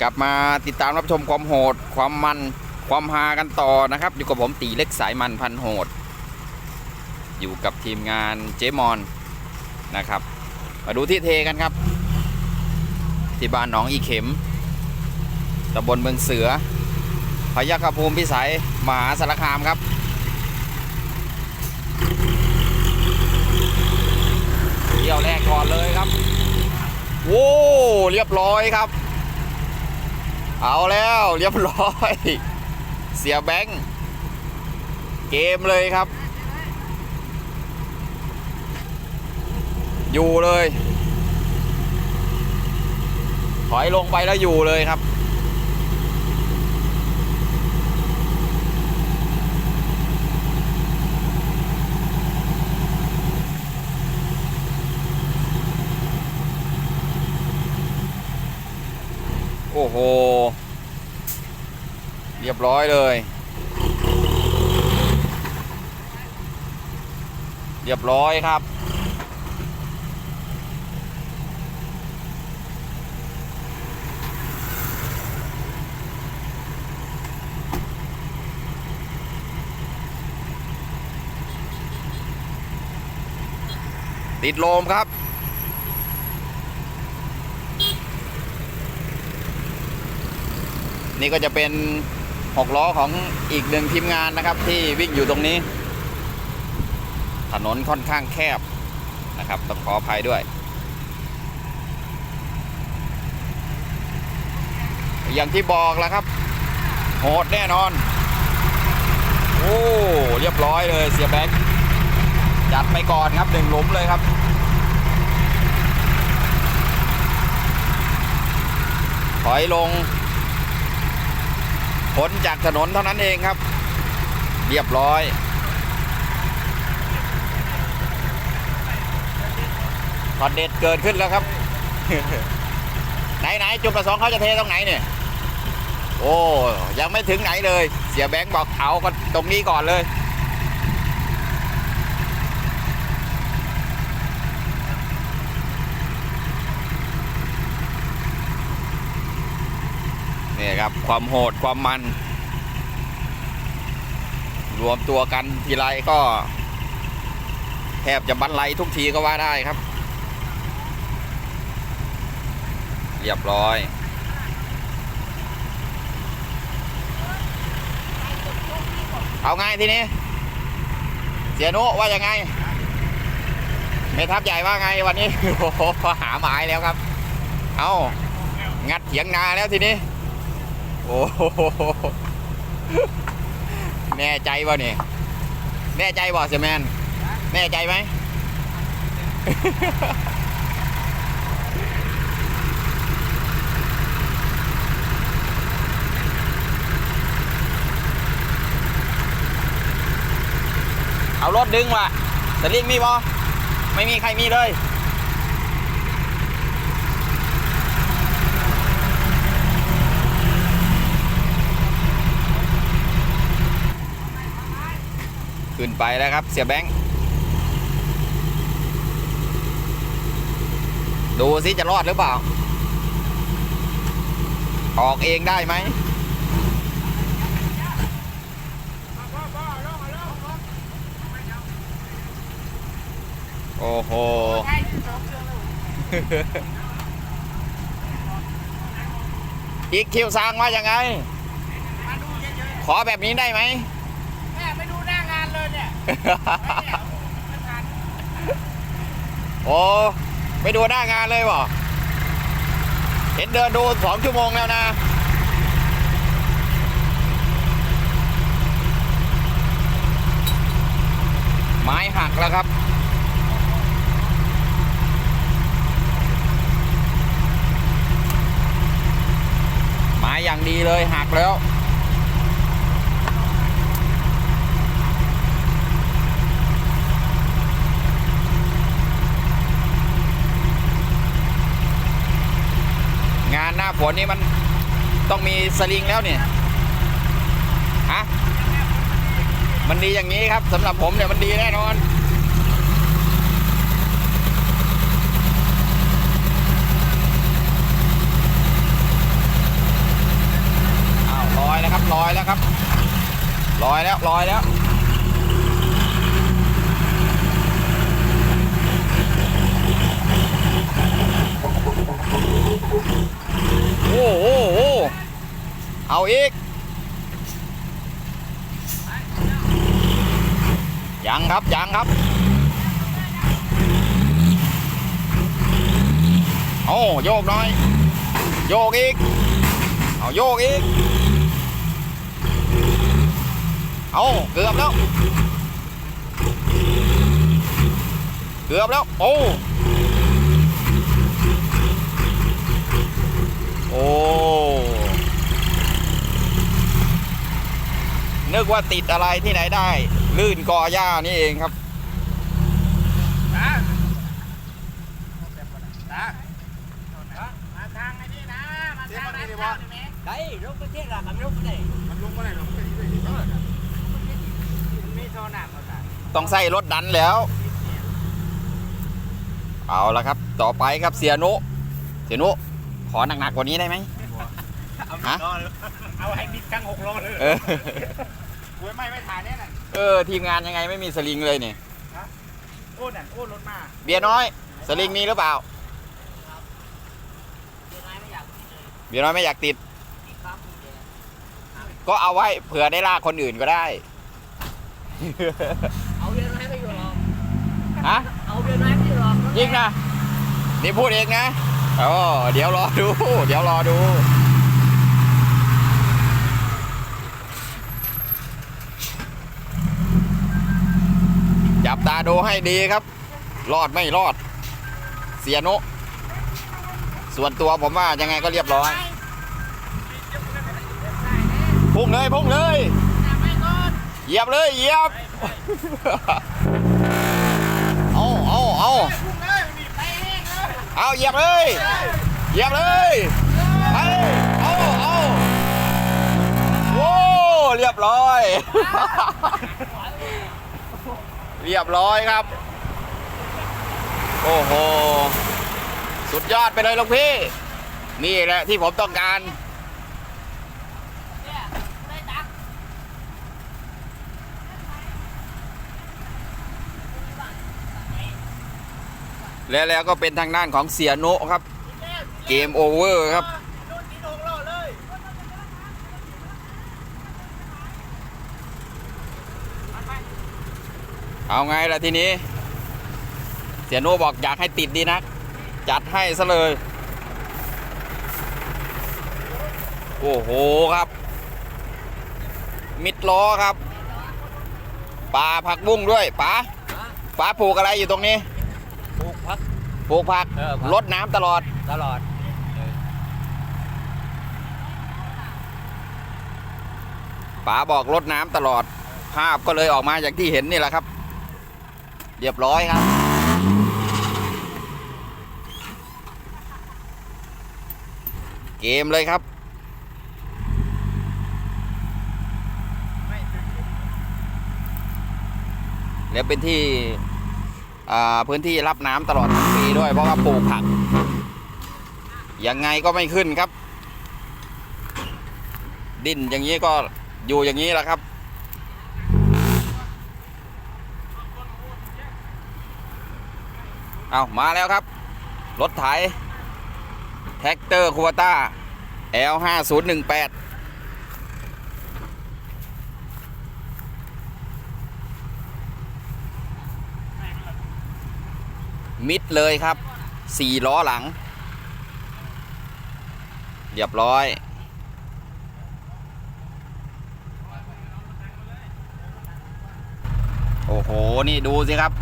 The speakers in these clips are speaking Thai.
กลับมาติดตามรับชมความโหด ความมันความฮากันต่อนะครับอยู่กับผมตีเล็กสายมันพันโหด อยู่กับทีมงานเจมอนนะครับ มาดูที่เทกันครับ ที่บ้านหนองอีเข็มตำบลเมืองเสือพยัคฆภูมิพิสัยมหาสารคามครับเที่ยวแรกก่อนเลยครับ โว้เรียบร้อยครับ เอาแล้วเรียบร้อย เสียแบงค์เกมเลยครับ อยู่เลย ถอยลงไปแล้วอยู่เลยครับ อ้โห เรียบร้อยเลย เรียบร้อยครับ ติดโลมครับ นี่ก็จะเป็นหกล้อของอีกหนึ่งทีมงานนะครับ ที่วิ่งอยู่ตรงนี้ ถนนค่อนข้างแคบนะครับต้องขออภัยด้วย อย่างที่บอกแล้วครับ โหดแน่นอน โอ้เรียบร้อยเลยเสียแบงค์จัดไปก่อนครับหนึ่งหลุมเลยครับถอยลง พ้นจากถนนเท่านั้นเองครับ เรียบร้อยตอนเด็ดเกิดขึ้นแล้วครับ ไหนไหนจุดประสงค์เขาจะเทตรงไหนเนี่ย โอ้ยังไม่ถึงไหนเลย เสียแบงค์บอกเอาก็ตรงนี้ก่อนเลย นี่ครับความโหดความมัน รวมตัวกันทีไรก็ แทบจะบรรลัยทุกทีก็ว่าได้ครับ เรียบร้อยเอาไงทีนี้ เสียนุว่ายังไงเมทัพใหญ่ว่าไงวันนี้โอ้โหหาหมายแล้วครับ เอางัดเถียงนาแล้วทีนี้ อ้โหแน่ใจบ่เนี่ยแน่ใจบ่เสียแมนแน่ใจไหมเอารถดึงว่ะแต่ลิงมีบ่ไม่มีใครมีเลย ขึ้นไปแล้วครับ เสียแบงค์ดูสิจะรอดหรือเปล่า ออกเองได้ไหมโอ้โห อีกคิวสร้างว่ายังไง ขอแบบนี้ได้ไหม โอ้ไปดูหน้างานเลยบ่เห็นเดินดูสองชั่วโมงแล้วนะไม้หักแล้วครับ ไม้อย่างดีเลยหักแล้ว ฝนนี่มันต้องมีสลิงแล้วเนี่ยฮะมันดีอย่างนี้ครับสำหรับผมเนี่ยมันดีแน่นอนอ้าวลอยแล้วครับลอยแล้วครับลอยแล้วลอยแล้ว โหเอาอีก ยังครับ ยังครับ โอ้ โยกน่อย โยกอีก เอาโยกอีก เอาเกือบแล้ว เกือบแล้ว โอ้ โอ้นึกว่าติดอะไรที่ไหนได้ ลื่นกอหญ้านี่เองครับตาตามาทางไอ้นี่นะมาทางร้านข้าวนี่แม่ đấy lúc cái thiết là cầm lúc cái này มันลงหรอกมันเป็นที่ด้วยมันมีโซนหนักกว่าตาต้องใส่รถดันแล้ว เอาละครับ ต่อไปครับเสียนุเสียนุ ขอหนักๆกว่านี้ได้ไหมฮะเอาให้มิดทั้งหกโลเลยเออโอ้ยไม่ไม่ถ่ายแน่น่ะเออทีมงานยังไงไม่มีสลิงเลยนี่โอ้นั่นโอ้รถมา เบียร์น้อย สลิงมีหรือเปล่า Điều này mới giật เบียร์น้อยไม่อยากติด Thì không thì ก็เอาไว้เผื่อได้ลากคนอื่นก็ได้ Ậu điều này mới vừa lọt ฮะ Ậu điều này mới vừa lọt จริงนะนี่พูดเองนะ โอ้เดี๋ยวรอดู เดี๋ยวรอดู จับตาดูให้ดีครับ รอดไม่รอด เสียนุส่วนตัวผมว่ายังไงก็เรียบร้อย พุ่งเลย พุ่งเลยเหยียบเลยเหยียบ เอาเอาเอา พุ่งเลยมีไปแห้ง เอาเหยียบเลยเหยียบเลยไปเอาเอาโอ้เรียบร้อย เรียบร้อยครับ โอ้โห สุดยอดไปเลยลูกพี่ นี่แหละที่ผมต้องการ และแล้วก็เป็นทางด้านของเสียโนะครับ เกมโอเวอร์ครับ เอาไงล่ะทีนี้ เสียโนบอกอยากให้ติดดีนักจัดให้ซะเลย โอ้โหครับ มิดล้อครับปลาผักบุ้งด้วยป๋าป๋าปลูกอะไรอยู่ตรงนี้ ปลูกผักเออผัก รดน้ำตลอด Đã lọt ป๋าบอกรดน้ำตลอด ภาพก็เลยออกมาอย่างที่เห็นนี่แหละครับ เรียบร้อยครับ เกมเลยครับ แล้วเป็นที่อ่า พื้นที่รับน้ำตลอดทั้งปีด้วยเพราะว่าปลูกผัก ยังไงก็ไม่ขึ้นครับ ดินอย่างนี้ก็อยู่อย่างนี้แหละครับ เอามาแล้วครับ รถไถแท็กเตอร์คูวต้า L5018 มิดเลยครับสี่ล้อหลัง เรียบร้อยโอ้โห นี่ดูสิครับ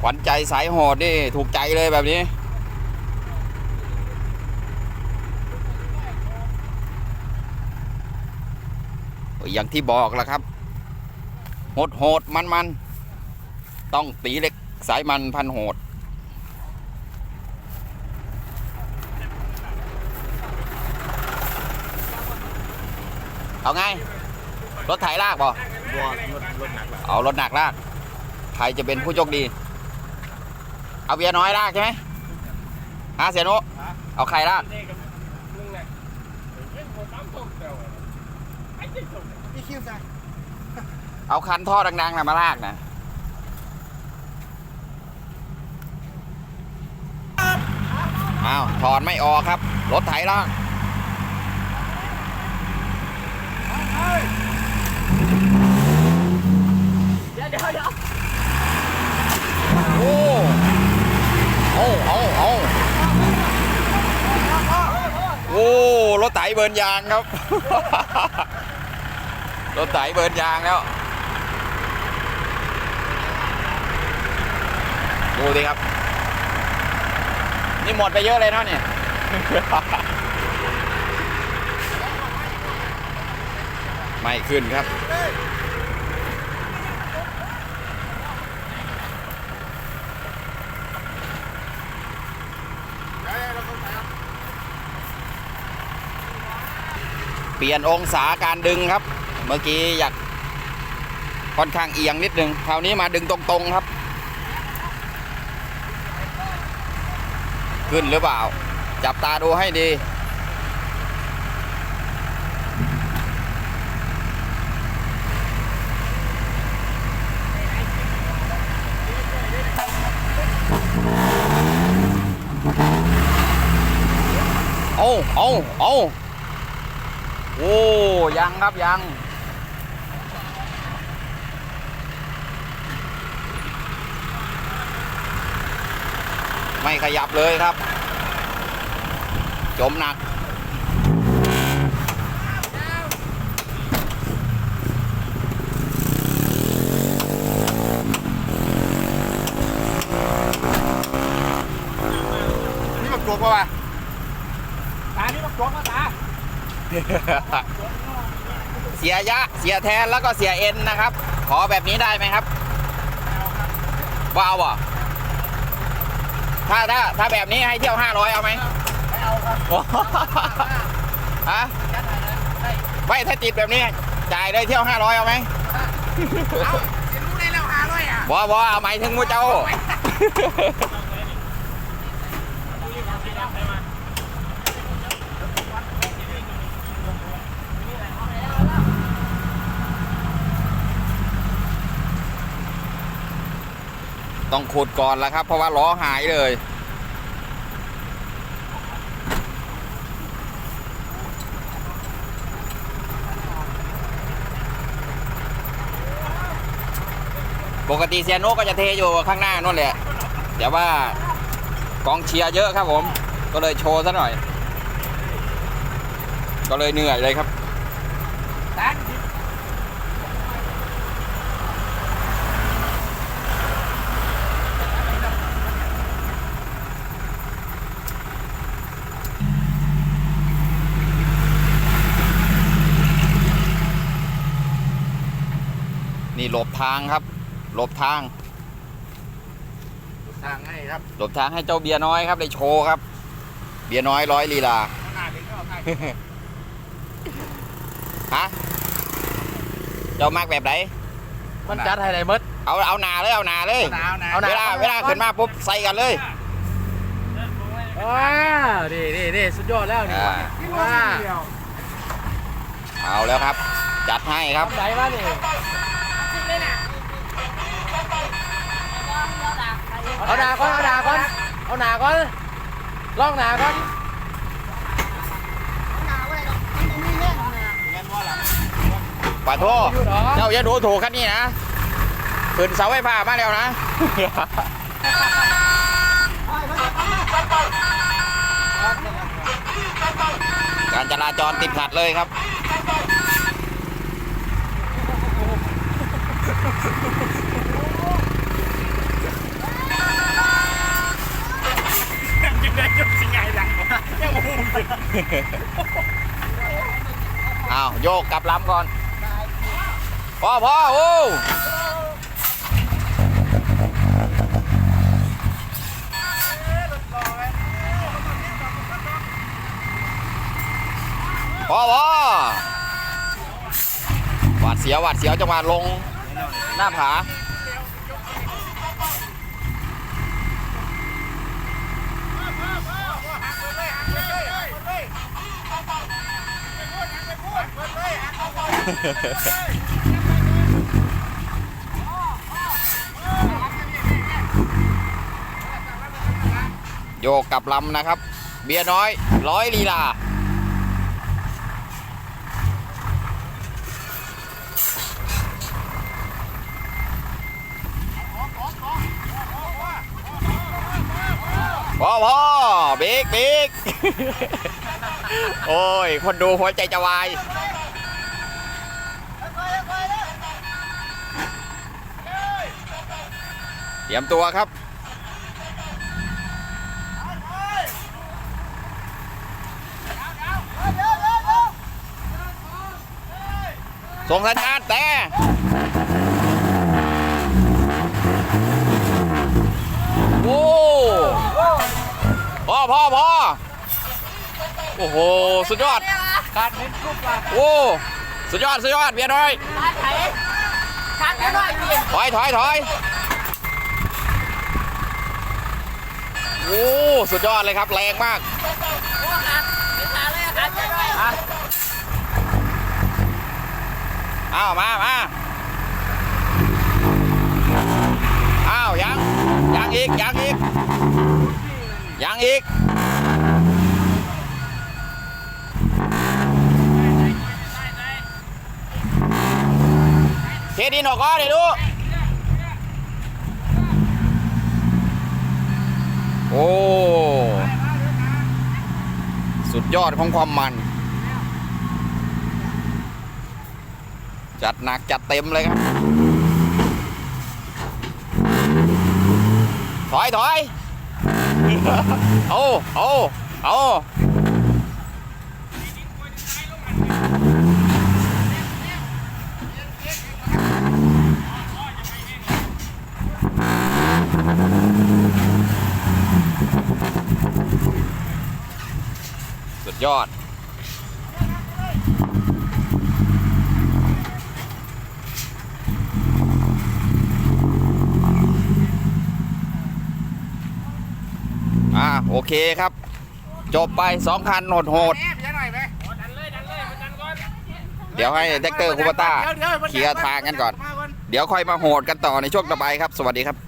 ขวัญใจสายโหดนี่ถูกใจเลยแบบนี้ อย่างที่บอกแล้วครับ หดโหดมันมันๆต้องตีเล็กสายมันพันโหด เอาไง รถไถลากบ่บัวรถรถหนักแบบเอารถหนักลาก ใครจะเป็นผู้โชคดี เอาเบียร์น้อยลากใช่ไหมฮะเสียนุเอาใครลากนี่กับมึงน่ะเล่นคนน้ำต้มเดียวอะไอ้เจ๊ต้มพี่คิวซะ เอาคันท่อดังๆนะมาลากนะอ้าวถอดไม่ออกครับ รถไถลากเดี๋ยวเดี๋ยวเดี๋ยวโอ้เอาเอาเอาโอ้รถไถเบิร์นยางครับ รถไถเบิร์นยางแล้ว ดูสิครับ นี่หมดไปเยอะเลยเนาะเนี่ยไม่ขึ้นครับ เปลี่ยนองศาการดึงครับ เมื่อกี้อยากค่อนข้างเอียงนิดนึงคราวนี้มาดึงตรงๆครับ ขึ้นหรือเปล่า จับตาดูให้ดีเอาเอาเอาโอ้ยังครับยัง ไม่ขยับเลยครับ จมหนัก นี่มันกลัวป่ะวะตานี่มันกลัวป่ะตา เสียยะ เสียแทนแล้วก็เสียเอ็นนะครับ ขอแบบนี้ได้ไหมครับว้าวอะ ถ้าถ้าถ้าแบบนี้ให้เที่ยว500เอาไหมไม่เอาครับฮะยัดอะไรนะได้ไม่ถ้าติดแบบนี้จ่ายเลยเที่ยว500เอาไหมเอาจะรู้ได้แล้วหาร้อยอะบอบอเอาไหมายถึงมูเจ้า ต้องขุดก่อนแล้วครับ เพราะว่าล้อหายเลย ปกติเซียโนก็จะเทอยู่ข้างหน้านู่นแหละแต่ว่ากองเชียร์เยอะครับผม ก็เลยโชว์ซะหน่อย ก็เลยเหนื่อยเลยครับ นี่หลบทางครับ หลบทาง ทางให้ครับหลบทางให้เจ้าเบียร์น้อยครับได้โชว์ครับ เบียร์น้อยร้อยลีลาหน้าดึงก็เอาง่ายฮะ เจ้ามากแบบไหน มันจัดให้ไรมด เอาเอาหนาเลยเอาหนาเลย หนาวหนาวเวลาเวลาขึ้นมาปุ๊บใส่กันเลยว้าวนี่นี่นี่สุดยอดแล้วนี่อ่าว้าเอาแล้วครับ จัดให้ครับทำไหนมานี่ เอาหนาก่อนเอาหนาก่อนเอาหนาก่อนลองหนาก่อนปะโทษเหรอเจ้าอย่าดูถูกคันนี้นะขึ้นเสาไฟฟ้ามาแล้วนะการจราจรติดขัดเลยครับ อ้าวโยกกลับลำก่อนพ่อพ่อโอ้พ่อพ่อหวาดเสียวหวาดเสียวจังหวะลงหน้าผา โยกกลับลำนะครับ เบียร์น้อย ร้อยลีลาพ่อพ่อบิ๊กบิ๊กโอ้ย คนดูหัวใจจะวาย เตรียมตัวครับ ส่งสัญญาณแต่โอ้พ่อพ่อพ่อโอ้โห สุดยอด การเน้นกุ๊บว่ะโอ้ สุดยอด สุดยอดเบียร์น้อยชักแค่น้อยพี่ถอยถอยถอย โอ้สุดยอดเลยครับแรงมากอ้าวมามาอ้าวยังยังอีกยังอีกยังอีกเทดินออกก่อนเดี๋ยวดู โอ้ สุดยอดของความมัน จัดหนักจัดเต็มเลยครับ ถอยถอย โอ้ โอ้ โอ้ ยอด อ่า โอเคครับ จบไปสองคันโหดโหดแอบยังหน่อยไหมดันเลยดันเลยมันดันก่อนๆเดี๋ยวให้แท็กเตอร์คูปต้าดี๋วดี๋วเคลียร์ทางกันก่อน เดี๋ยวค่อยมาโหดกันต่อในช่วงต่อไปครับ สวัสดีครับ